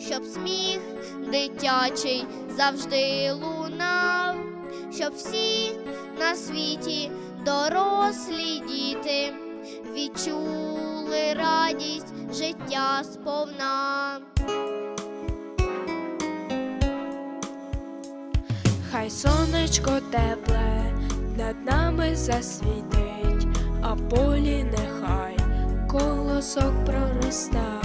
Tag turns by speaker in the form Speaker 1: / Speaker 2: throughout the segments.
Speaker 1: щоб сміх дитячий завжди лунав щоб всі на світі дорослі діти відчули радість життя сповна.
Speaker 2: Хай сонечко тепле над нами засвітить, а в полі нехай колосок пророста,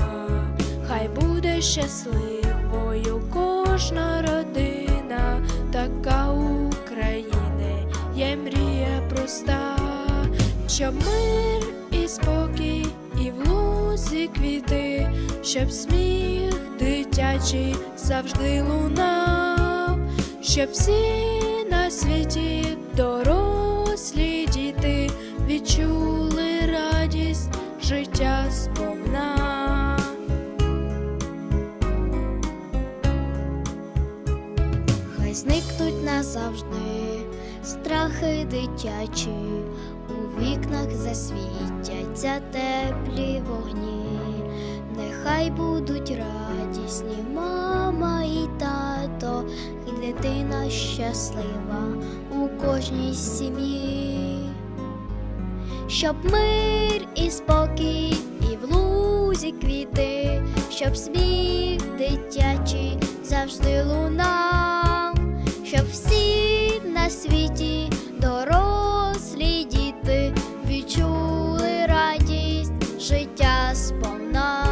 Speaker 2: хай буде щасливою кожна родина, така України є мрія проста, щоб мир і спокій, і в лузі квіти, щоб сміх дитячий завжди лунав щоб всі на світі дорослі діти відчули радість життя сповна.
Speaker 1: Зникнуть назавжди. Страхи дитячі, у вікнах засвітяться теплі вогні, нехай будуть радісні мама і тато, і дитина щаслива у кожній сім'ї, щоб мир і спокій, і в лузі квіти, щоб сміх дитячий завжди лунав, correspondant.